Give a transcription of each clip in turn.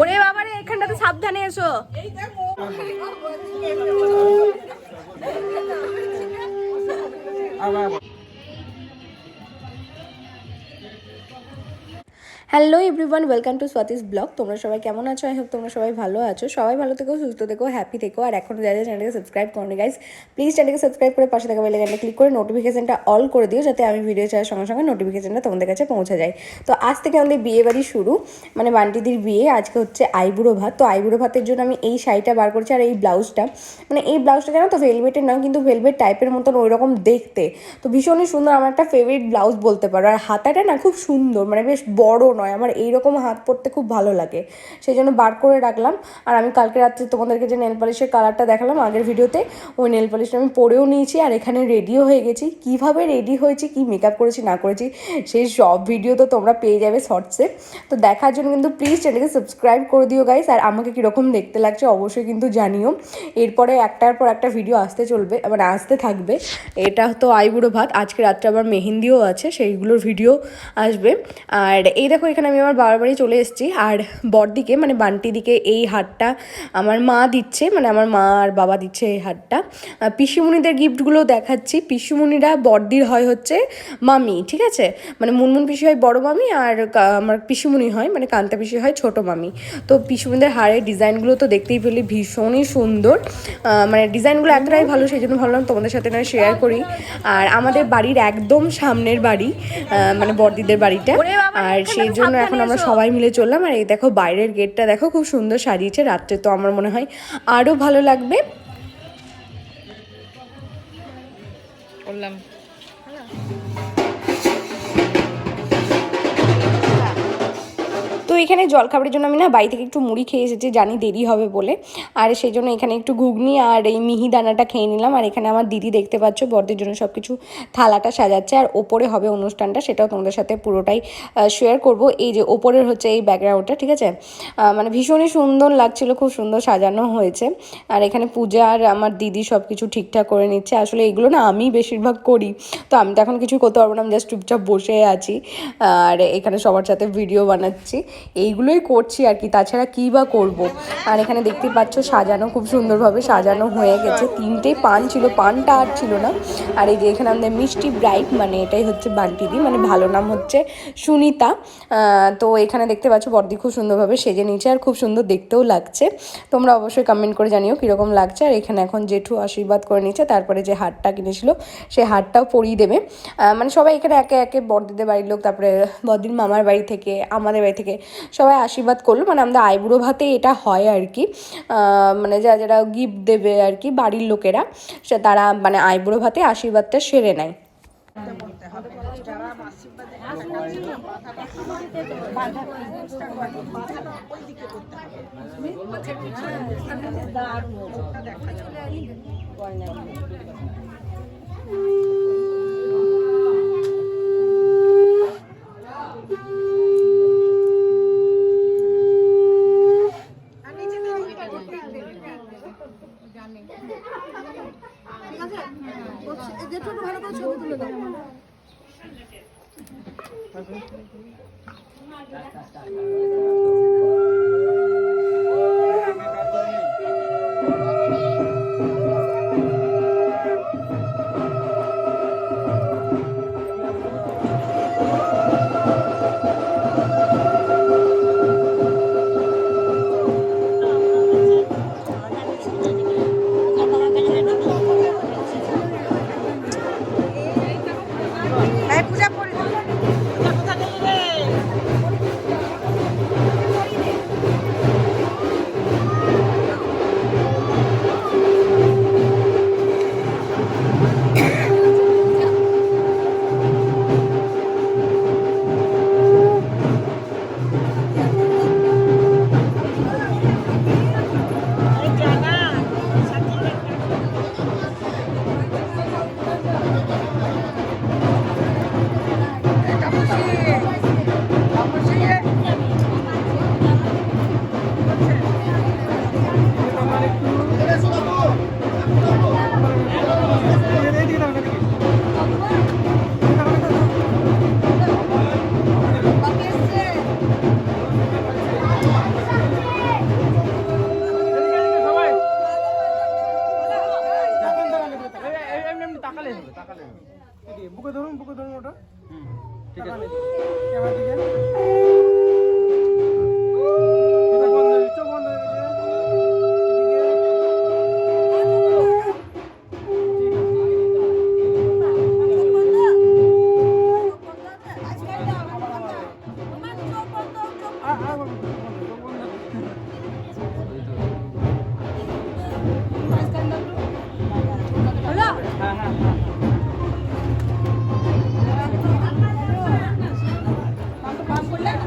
ওরে বাবারে এখানটাতে সাবধানে এসো। Hello everyone welcome to Swati's blog তোমরা সবাই কেমন আছো? আই হোপ তোমরা সবাই ভালো আছো। সবাই ভালো থেকো, সুস্থ থেকো হ্যাপি থেকো। আর এখন যারা চ্যানেলকে সাবস্ক্রাইব করনি গাইজ প্লিজ চ্যানেলকে সাবস্ক্রাইব করে পাশে থাকা বেলাইকানটা ক্লিক করে নোটিফিকেশনটা অল করে দিও, যাতে আমি ভিডিও ছাড়ার সঙ্গে সঙ্গে নোটিফিকেশনটা তোমাদের কাছে পৌঁছে যায়। তো আজ থেকে আমাদের বিয়ে বাড়ি শুরু মানে বান্টিদির বিয়ে, আজকে হচ্ছে আইবুড়ো ভাত। তো আইবুড়ো ভাতের জন্য আমি এই শাড়িটা বার করছি আর এই ব্লাউজটা মানে এই ব্লাউজটা জানো তো ভেলভেটের নয়, কিন্তু ভেলভেট টাইপের মতন ওই রকম দেখতে। তো ভীষণই সুন্দর, আমার একটা ফেভারিট ব্লাউজ বলতে পারো। আর হাতাটা না খুব সুন্দর মানে বেশ বড় নয় আমার এইরকম হাত পরতে খুব ভালো লাগে। সেই জন্য বার করে রাখলাম। আর আমি কালকে রাত্রে তোমাদেরকে যে নেল পালিশের কালারটা দেখালাম আগের ভিডিওতে, ওই নেল পালিশটা আমি পরেও নিয়েছি আর এখানে রেডিও হয়ে গেছি। কীভাবে রেডি হয়েছি, কি মেকআপ করেছি, না করেছি, সেই সব ভিডিও তো তোমরা পেয়ে যাবে শর্টসে। তো দেখার জন্য কিন্তু প্লিজ চ্যানেলকে সাবস্ক্রাইব করে দিও গাইস আর আমাকে কীরকম দেখতে লাগছে অবশ্যই কিন্তু জানিও। এরপরে একটার পর একটা ভিডিও আসতে চলবে মানে আসতে থাকবে। এটা তো আইবুড়ো ভাত। আজকে রাত্রে আবার মেহেন্দিও আছে, সেইগুলোর ভিডিও আসবে। আর এই দেখো এখানে আমি আমার বাবার বাড়ি চলে এসেছি। আর বরদিকে মানে বান্টি দিকে এই হারটা আমার মা দিচ্ছে মানে আমার মা আর বাবা দিচ্ছে এই হারটা পিসিমণিদের গিফটগুলো দেখাচ্ছি। পিসিমণিরা বরদির হয় হচ্ছে মামি ঠিক আছে? মানে মুনমুন পিসি হয় বড় মামি আর আমার পিসিমণি হয় মানে কান্তা পিসি হয় ছোট মামি। তো পিসিমণিদের হারের ডিজাইনগুলো তো দেখতেই পেলি ভীষণই সুন্দর। মানে ডিজাইনগুলো এতটাই ভালো সেই জন্য ভাবলাম তোমাদের সাথে না শেয়ার করি। আর আমাদের বাড়ির একদম সামনের বাড়ি মানে বর্দিদের বাড়িটা। আর সেই জন্য এখন আমরা সবাই মিলে চললাম। আর এই দেখো বাইরের গেটটা দেখো খুব সুন্দর সাজিয়েছে। রাত্রে তো আমার মনে হয় আরও ভালো লাগবে। করলাম। তো এখানে জলখাবারের জন্য আমি না বাড়ি থেকে একটু মুড়ি খেয়ে এসেছি, জানি দেরি হবে বলে। আর সেই জন্য এখানে একটু ঘুগনি আর এই মিহিদানাটা খেয়ে নিলাম। আর এখানে আমার দিদি দেখতে পাচ্ছ বড়দের জন্য সব কিছু থালাটা সাজাচ্ছে। আর ওপরে হবে অনুষ্ঠানটা, সেটাও তোমাদের সাথে পুরোটাই শেয়ার করব। এই যে ওপরের হচ্ছে এই ব্যাকগ্রাউন্ডটা ঠিক আছে? মানে ভীষণই সুন্দর লাগছিল, খুব সুন্দর সাজানো হয়েছে। আর এখানে পূজা আর আমার দিদি সব কিছু ঠিকঠাক করে নিচ্ছে। আসলে এগুলো না আমি বেশিরভাগ করি। তো আমি তো এখন কিছু করতে পারব না, আমি জাস্ট চুপচাপ বসে আছি। আর এখানে সবার সাথে ভিডিও বানাচ্ছি। এইগুলোই করছি আর কি, তাছাড়া কী বা করব? আর এখানে দেখতে পাচ্ছ সাজানো খুব সুন্দরভাবে সাজানো হয়ে গেছে। তিনটে পান ছিল, পানটা আর ছিল না। আর এই যে এখানে আমাদের মিষ্টি ব্রাইট মানে এটাই হচ্ছে বান্টিদি মানে ভালো নাম হচ্ছে সুনিতা। তো এখানে দেখতে পাচ্ছ বর্দি খুব সুন্দরভাবে সেজে নিয়েছে আর খুব সুন্দর দেখতেও লাগছে। তোমরা অবশ্যই কমেন্ট করে জানিও কীরকম লাগছে। আর এখানে এখন জেঠু আশীর্বাদ করে নিচ্ছে তারপরে যে হারটা কিনেছিল সেই হারটাও পরিয়ে দেবে। মানে সবাই এখানে একে একে বর্দিদের বাড়ির লোক, তারপরে বর্দির মামার বাড়ি থেকে, আমাদের বাড়ি থেকে সবাই আশীর্বাদ করল। মানে আমাদের আইবুড়ো ভাতে এটা হয় আর কি মানে যা যারা গিফট দেবে আর কি বাড়ির লোকেরা, সে তারা মানে আইবুড়ো ভাতে আশীর্বাদটা সেরে নেয়। হ্যাঁ। যেটুকু ভালো করে ছবি তুলে দাও Thank you. ঠিক আছে।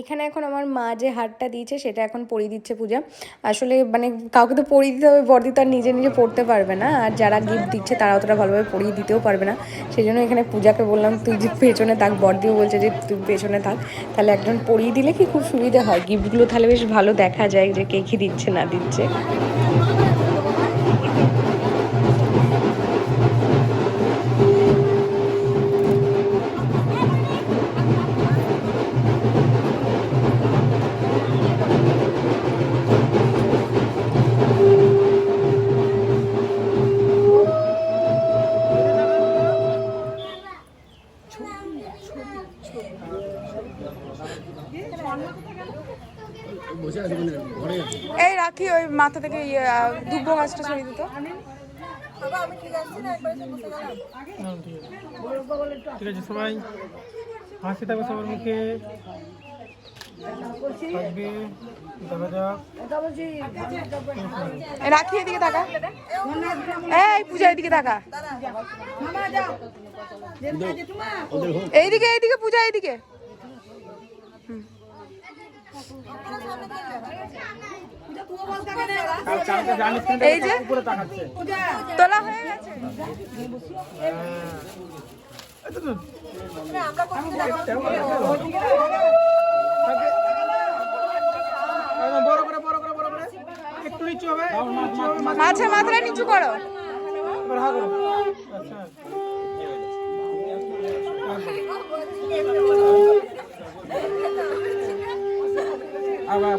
এখানে এখন আমার মা যে হারটা দিয়েছে, সেটা এখন পরিয়ে দিচ্ছে পূজা। আসলে মানে কাউকে তো পরিয়ে দিতে হবে বর্দি তো আর নিজে নিজে পড়তে পারবে না। আর যারা গিফট দিচ্ছে, তারা অতটা ভালোভাবে পরিয়ে দিতেও পারবে না। সেই জন্য এখানে পূজাকে বললাম, তুই যে পেছনে থাক বর্দিও বলছে যে তুই পেছনে থাক। তাহলে একজন পরিয়ে দিলে কি খুব সুবিধা হয়? গিফটগুলো তাহলে বেশ ভালো দেখা যায় যে কে কী দিচ্ছে, না দিচ্ছে। এই রাখি ওই মাথা থেকে ইয়ে দুব্বো গাছটা সরিয়ে দিত। ঠিক আছে সবাই হাসি থাকবে সবার মুখে। রাখি এদিকে তাকা এই পূজা এদিকে থাকা। এইদিকে এইদিকে পূজা এইদিকে। এই যে, তোলা হয়ে গেছে। বড় করে বড় করে বড় করে একটু নিচু হবে নিচু হবে মাথা মাঝে নিচু করো। আচ্ছা আবার